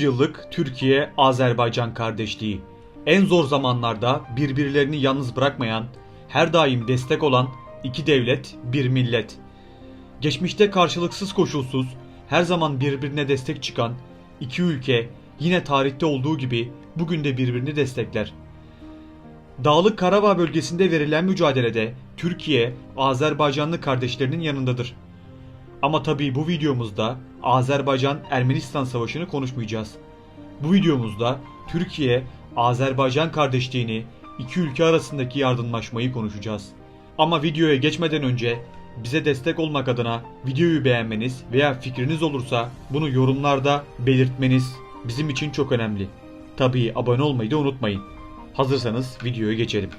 yıllık Türkiye-Azerbaycan kardeşliği. En zor zamanlarda birbirlerini yalnız bırakmayan, her daim destek olan iki devlet, bir millet. Geçmişte karşılıksız koşulsuz, her zaman birbirine destek çıkan iki ülke yine tarihte olduğu gibi bugün de birbirini destekler. Dağlık Karabağ bölgesinde verilen mücadelede Türkiye, Azerbaycanlı kardeşlerinin yanındadır. Ama tabii bu videomuzda Azerbaycan-Ermenistan savaşını konuşmayacağız. Bu videomuzda Türkiye, Azerbaycan kardeşliğini, iki ülke arasındaki yardımlaşmayı konuşacağız. Ama videoya geçmeden önce bize destek olmak adına videoyu beğenmeniz veya fikriniz olursa bunu yorumlarda belirtmeniz bizim için çok önemli. Tabii abone olmayı da unutmayın. Hazırsanız videoya geçelim.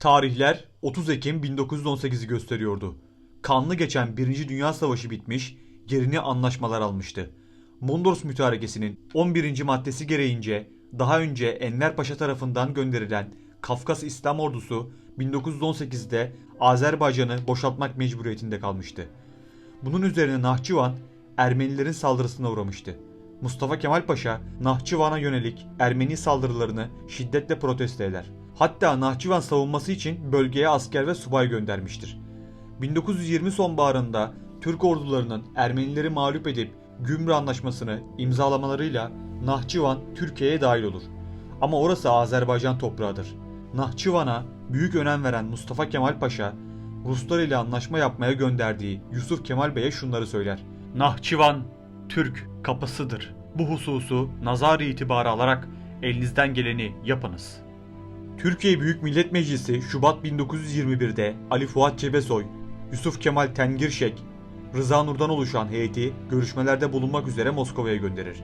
Tarihler 30 Ekim 1918'i gösteriyordu. Kanlı geçen 1. Dünya Savaşı bitmiş, yerini anlaşmalar almıştı. Mondros Mütarekesi'nin 11. maddesi gereğince daha önce Enver Paşa tarafından gönderilen Kafkas İslam Ordusu 1918'de Azerbaycan'ı boşaltmak mecburiyetinde kalmıştı. Bunun üzerine Nahçıvan Ermenilerin saldırısına uğramıştı. Mustafa Kemal Paşa Nahçıvan'a yönelik Ermeni saldırılarını şiddetle protesto eder. Hatta Nahçıvan savunması için bölgeye asker ve subay göndermiştir. 1920 sonbaharında Türk ordularının Ermenileri mağlup edip Gümrü Anlaşması'nı imzalamalarıyla Nahçıvan Türkiye'ye dahil olur. Ama orası Azerbaycan toprağıdır. Nahçıvan'a büyük önem veren Mustafa Kemal Paşa, Ruslar ile anlaşma yapmaya gönderdiği Yusuf Kemal Bey'e şunları söyler. Nahçıvan Türk kapısıdır. Bu hususu nazar itibarı alarak elinizden geleni yapınız. Türkiye Büyük Millet Meclisi Şubat 1921'de Ali Fuat Cebesoy, Yusuf Kemal Tengirşek, Rıza Nur'dan oluşan heyeti görüşmelerde bulunmak üzere Moskova'ya gönderir.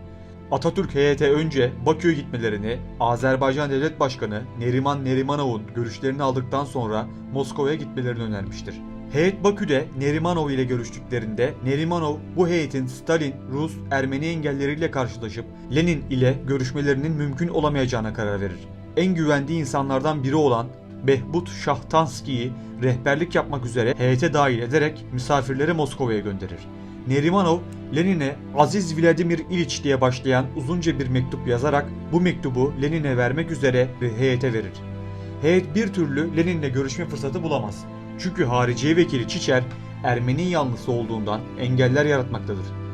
Atatürk heyete önce Bakü'ye gitmelerini, Azerbaycan Devlet Başkanı Neriman Nerimanov'un görüşlerini aldıktan sonra Moskova'ya gitmelerini önermiştir. Heyet Bakü'de Nerimanov ile görüştüklerinde Nerimanov bu heyetin Stalin, Rus, Ermeni engelleriyle karşılaşıp Lenin ile görüşmelerinin mümkün olamayacağına karar verir. En güvendiği insanlardan biri olan Behbut Şahtanski'yi rehberlik yapmak üzere heyete dahil ederek misafirleri Moskova'ya gönderir. Nerimanov, Lenin'e Aziz Vladimir İliç diye başlayan uzunca bir mektup yazarak bu mektubu Lenin'e vermek üzere ve heyete verir. Heyet bir türlü Lenin'le görüşme fırsatı bulamaz. Çünkü hariciye vekili Çiçer Ermeni yanlısı olduğundan engeller yaratmaktadır.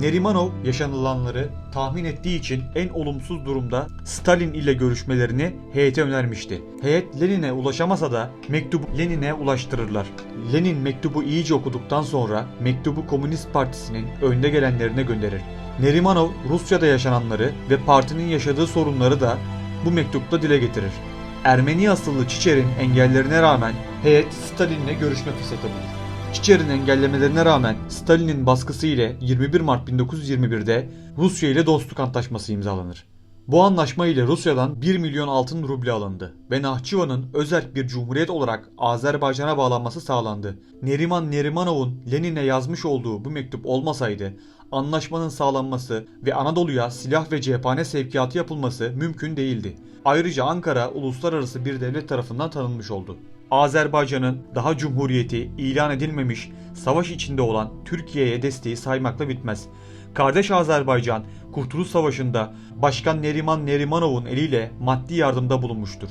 Nerimanov yaşanılanları tahmin ettiği için en olumsuz durumda Stalin ile görüşmelerini heyete önermişti. Heyet Lenin'e ulaşamasa da mektubu Lenin'e ulaştırırlar. Lenin mektubu iyice okuduktan sonra mektubu Komünist Partisi'nin önde gelenlerine gönderir. Nerimanov Rusya'da yaşananları ve partinin yaşadığı sorunları da bu mektupta dile getirir. Ermeni asıllı Çiçer'in engellerine rağmen heyet Stalin'le görüşme fırsatı bulur. Çiçer'in engellemelerine rağmen Stalin'in baskısı ile 21 Mart 1921'de Rusya ile dostluk antlaşması imzalanır. Bu anlaşma ile Rusya'dan 1 milyon altın ruble alındı ve Nahçıvan'ın özel bir cumhuriyet olarak Azerbaycan'a bağlanması sağlandı. Neriman Nerimanov'un Lenin'e yazmış olduğu bu mektup olmasaydı anlaşmanın sağlanması ve Anadolu'ya silah ve cephane sevkiyatı yapılması mümkün değildi. Ayrıca Ankara uluslararası bir devlet tarafından tanınmış oldu. Azerbaycan'ın daha cumhuriyeti ilan edilmemiş, savaş içinde olan Türkiye'ye desteği saymakla bitmez. Kardeş Azerbaycan, Kurtuluş Savaşı'nda Başkan Neriman Nerimanov'un eliyle maddi yardımda bulunmuştur.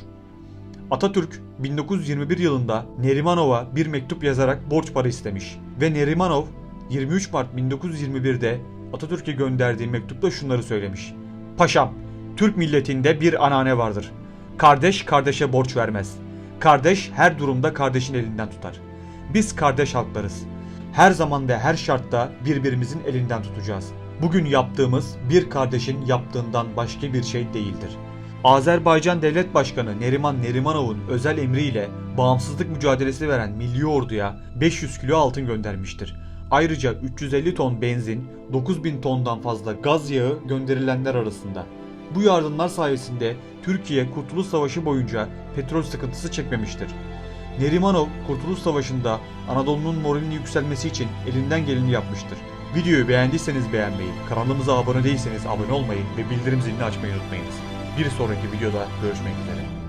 Atatürk 1921 yılında Nerimanov'a bir mektup yazarak borç para istemiş ve Nerimanov 23 Mart 1921'de Atatürk'e gönderdiği mektupta şunları söylemiş. Paşam, Türk milletinde bir anane vardır. Kardeş kardeşe borç vermez. Kardeş her durumda kardeşin elinden tutar. Biz kardeş halklarız. Her zaman ve her şartta birbirimizin elinden tutacağız. Bugün yaptığımız bir kardeşin yaptığından başka bir şey değildir. Azerbaycan Devlet Başkanı Neriman Nerimanov'un özel emriyle bağımsızlık mücadelesi veren milli orduya 500 kilo altın göndermiştir. Ayrıca 350 ton benzin, 9000 tondan fazla gaz yağı gönderilenler arasında. Bu yardımlar sayesinde Türkiye Kurtuluş Savaşı boyunca petrol sıkıntısı çekmemiştir. Nerimanov Kurtuluş Savaşı'nda Anadolu'nun moralinin yükselmesi için elinden geleni yapmıştır. Videoyu beğendiyseniz beğenmeyi, kanalımıza abone değilseniz abone olmayı ve bildirim zilini açmayı unutmayınız. Bir sonraki videoda görüşmek üzere.